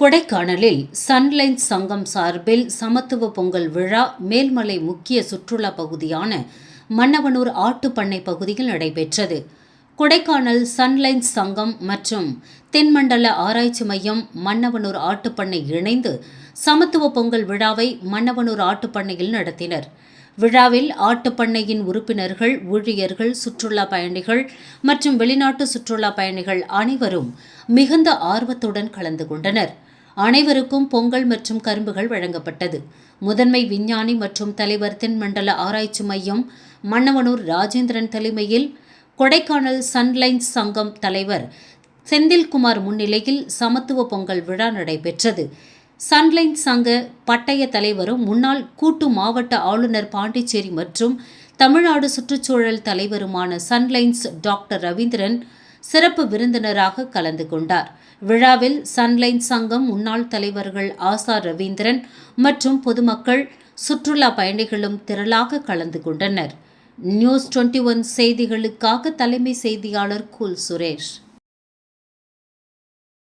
கொடைக்கானலில் சன்லைன்ஸ் சங்கம் சார்பில் சமத்துவ பொங்கல் விழா மேல்மலை முக்கிய சுற்றுலா பகுதியான மன்னவனூர் ஆட்டுப்பண்ணை பகுதியில் நடைபெற்றது. கொடைக்கானல் சன்லைன்ஸ் சங்கம் மற்றும் தென்மண்டல ஆராய்ச்சி மையம் மன்னவனூர் ஆட்டுப்பண்ணை இணைந்து சமத்துவ பொங்கல் விழாவை மன்னவனூர் ஆட்டுப்பண்ணையில் நடத்தினர். விழாவில் ஆட்டுப்பண்ணையின் உறுப்பினர்கள் ஊழியர்கள் சுற்றுலா பயணிகள் மற்றும் வெளிநாட்டு சுற்றுலா பயணிகள் அனைவரும் மிகுந்த ஆர்வத்துடன் கலந்து கொண்டனர். அனைவருக்கும் பொங்கல் மற்றும் கரும்புகள் வழங்கப்பட்டது. முதன்மை விஞ்ஞானி மற்றும் தலைவர் தென்மண்டல ஆராய்ச்சி மையம் மன்னவனூர் ராஜேந்திரன் தலைமையில் கொடைக்கானல் சன்லைன்ஸ் சங்கம் தலைவர் செந்தில்குமார் முன்னிலையில் சமத்துவ பொங்கல் விழா நடைபெற்றது. சன்லைன் சங்க பட்டய தலைவரும் முன்னாள் கூட்டு மாவட்ட ஆளுநர் பாண்டிச்சேரி மற்றும் தமிழ்நாடு சுற்றுச்சூழல் தலைவருமான சன்லைன்ஸ் டாக்டர் ரவீந்திரன் சிறப்பு விருந்தினராக கலந்து கொண்டார். விழாவில் சன்லைன் சங்கம் முன்னாள் தலைவர்கள் ஆசா ரவீந்திரன் மற்றும் பொதுமக்கள் சுற்றுலா பயணிகளும் திரளாக கலந்து கொண்டனர். நியூஸ் டுவெண்ட்டி ஒன் செய்திகளுக்காக தலைமை செய்தியாளர் குல் சுரேஷ்.